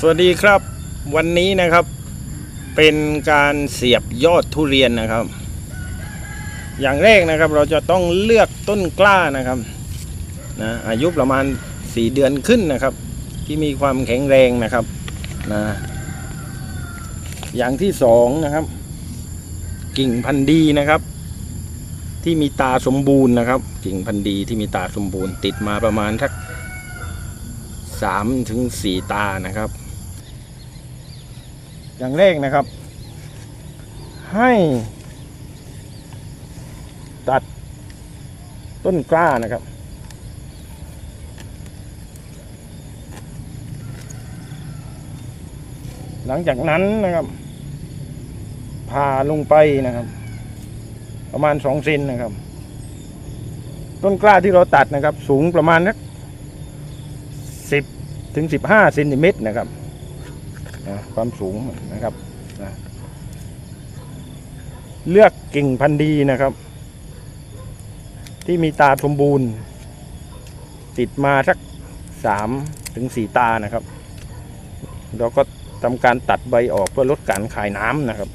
สวัสดีครับวันนี้นะครับเป็นการเสียบยอดทุเรียนนะครับ อย่างแรกนะครับเราจะต้องเลือกต้นกล้านะครับนะอายุประมาณ 4 เดือนขึ้นนะครับ ที่มีความแข็งแรงนะครับนะอย่างที่สองนะครับ กิ่งพันธุ์ดีนะครับ ที่มีตาสมบูรณ์นะครับ กิ่งพันธุ์ดีที่มีตาสมบูรณ์ ติดมาประมาณสักสามถึงสี่ตานะครับ อย่างแรกนะครับ ให้ตัดต้นกล้านะครับ หลังจากนั้นนะครับผ่าลงไปนะครับ ประมาณสองเซนนะครับ ต้นกล้าที่เราตัดนะครับ สูงประมาณนักสิบถึงสิบห้าเซนติเมตรนะครับ นะความสูงนะครับนะเลือกกิ่งพันธุ์ดีนะครับ ที่มีตาสมบูรณ์ ติดมาสักสามถึงสี่ตานะครับ เราก็ทำการตัดใบออกเพื่อลดการขายน้ำนะครับ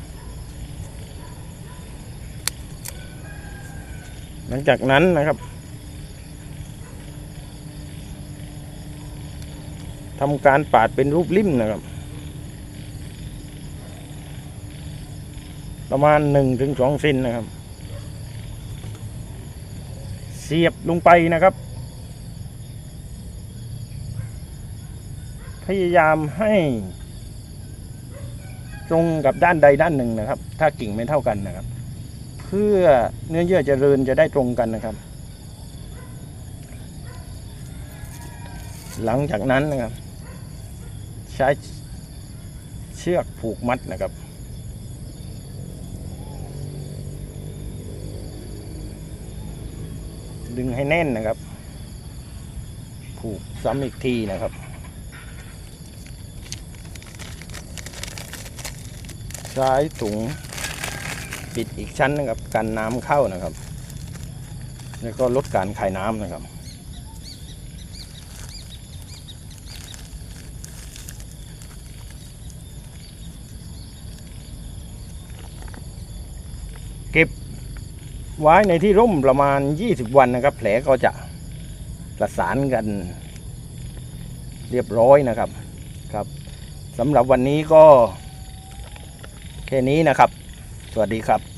หลังจากนั้นนะครับทำการปาดเป็นรูปลิ่มนะครับ ประมาณหนึ่งถึงสองเซนนะครับ เสียบลงไปนะครับ พยายามให้ตรงกับด้านใดด้านหนึ่งนะครับ ถ้ากิ่งไม่เท่ากันนะครับ เพื่อเนื้อเยื่อจเจริญจะได้ตรงกันนะครับ หลังจากนั้นนะครับ ใช้เชือกผูกมัดนะครับ ดึงให้แน่นนะครับ ผูกซ้ำอีกทีนะครับใช้ถุงปิดอีกชั้นนะครับกันน้ำเข้านะครับ แล้วก็ลดการคายน้ำนะครับเก็บ ไว้ในที่ร่มประมาณ 20 วันนะครับ แผลก็จะประสานกันเรียบร้อยนะครับครับสำหรับวันนี้ก็แค่นี้นะครับ สวัสดีครับ